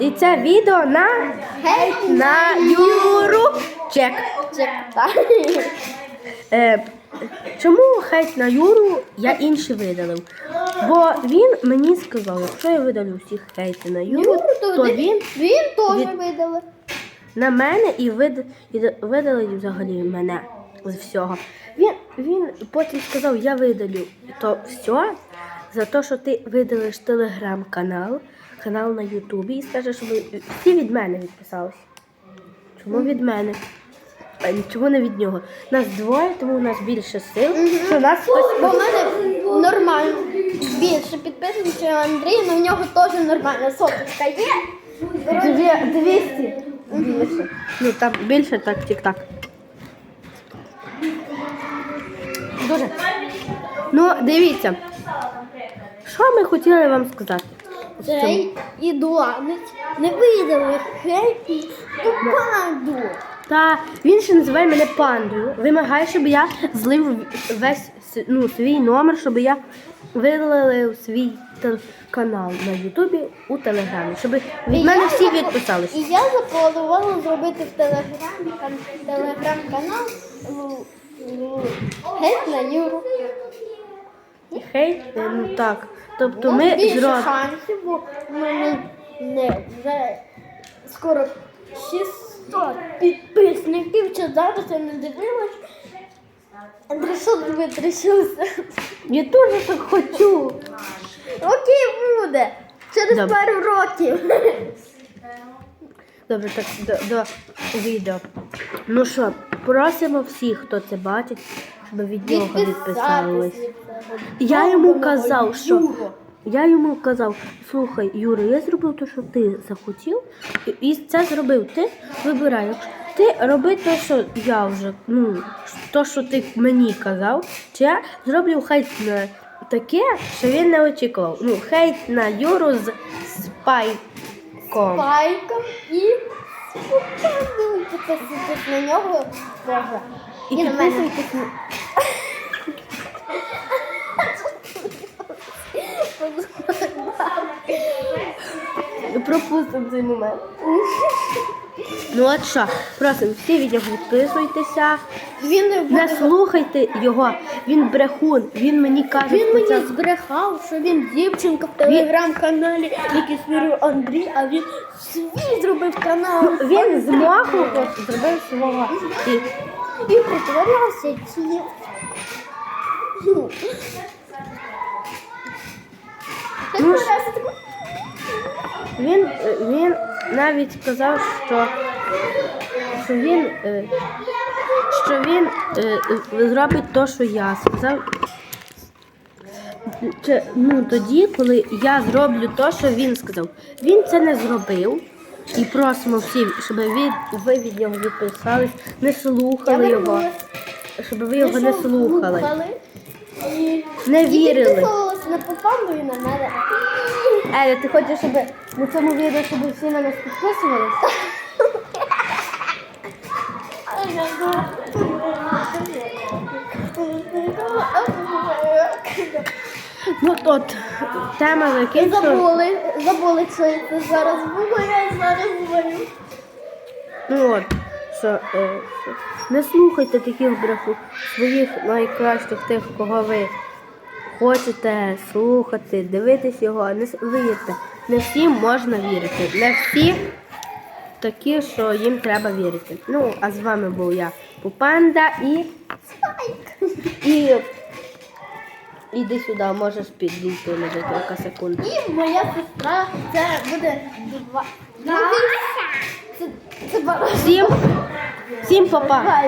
І це відео на, Гей, на Юру Чек. Чек. Е, чому хейт на Юру я інші видалив? Бо він мені сказав, якщо я видалю всіх хейти на Юру, то він він теж від- видали. на мене і, вид, і видалить взагалі мене з всього. Він, він потім сказав, я видалю то все за те, що ти видалиш телеграм-канал, канал на Ютубі і скажеш, щоб всі від мене відписалися. Чому від мене? А чому не від нього? Нас двоє, тому у нас більше сил, що нас хтось. Бо в мене нормально. Більше підписників, ніж Андрій, але в нього теж нормальна соточка є. Дві- 200 більше. Ну там більше так, тік-так. Дуже. Ну, дивіться. Що ми хотіли вам сказати? Цей ідуанець не видали хейті ту панду. Та він ще називає мене пандою. Вимагає, щоб я злив весь ну, свій номер, щоб я видалив свій канал на Ютубі у Телеграмі, щоб від І мене я всі відписались. І я запланувала зробити в телеграмі кан- телеграм-канал ну, ну, геть на Юру. Хейт, е, ну так. Тобто ми більше зробимо. шансів, бо в мене не вже скоро 600 підписників. Чи зараз я не дивилась? Ти витріщився? Я теж так хочу. Окей, буде. Через Добре. пару років. Добре, так до, до відео. Ну що, просимо всіх, хто це бачить, щоб від нього відписались. Я йому казав, що я йому казав, слухай, Юра, я зробив те, що ти захотів, і- це зробив ти. Вибирай. Якщо Ти роби те, що я вже, ну, то, що ти мені казав, чи я зроблю хейт на таке, що він не очікував. Ну, хейт на Юру з спайком. Пайком і спокійно підписуйтесь на нього. І І підписуйтесь на. Пропустимо цей момент. Ну от що, просимо всі від нього відписуйтеся. Він не слухайте його, він брехун, він мені каже, Він мені спеціально- збрехав, що він дівчинка в телеграм-каналі, який створив Андрій, а він свій зробив канал. він з моху зробив свого. І І притворявся ці. Ну. Він, е, він навіть сказав, що, що він, е, що він е, зробить те, що я сказав. Чи, ну, тоді, коли я зроблю те, що він сказав. Він це не зробив. І просимо всі, щоб ви, ви від нього відписались, не слухали його, щоб ви його не слухали, не вірили. на на мене. Еля, ти хочеш, щоб на цьому відео, щоб всі на нас підписувалися? Ну от тема закінчила. Забули, забули, що це зараз було, я зараз говорю. Ну от, що, е, що не слухайте таких бреху своїх найкращих тих, кого ви хочете слухати, дивитись його, не вірте. Не всім можна вірити. Не всі такі, що їм треба вірити. Ну, а з вами був я, Пупанда і. І. Іди сюди, можеш підійти на декілька секунд. І моя сестра, це буде два. Це. Всім, всім папа!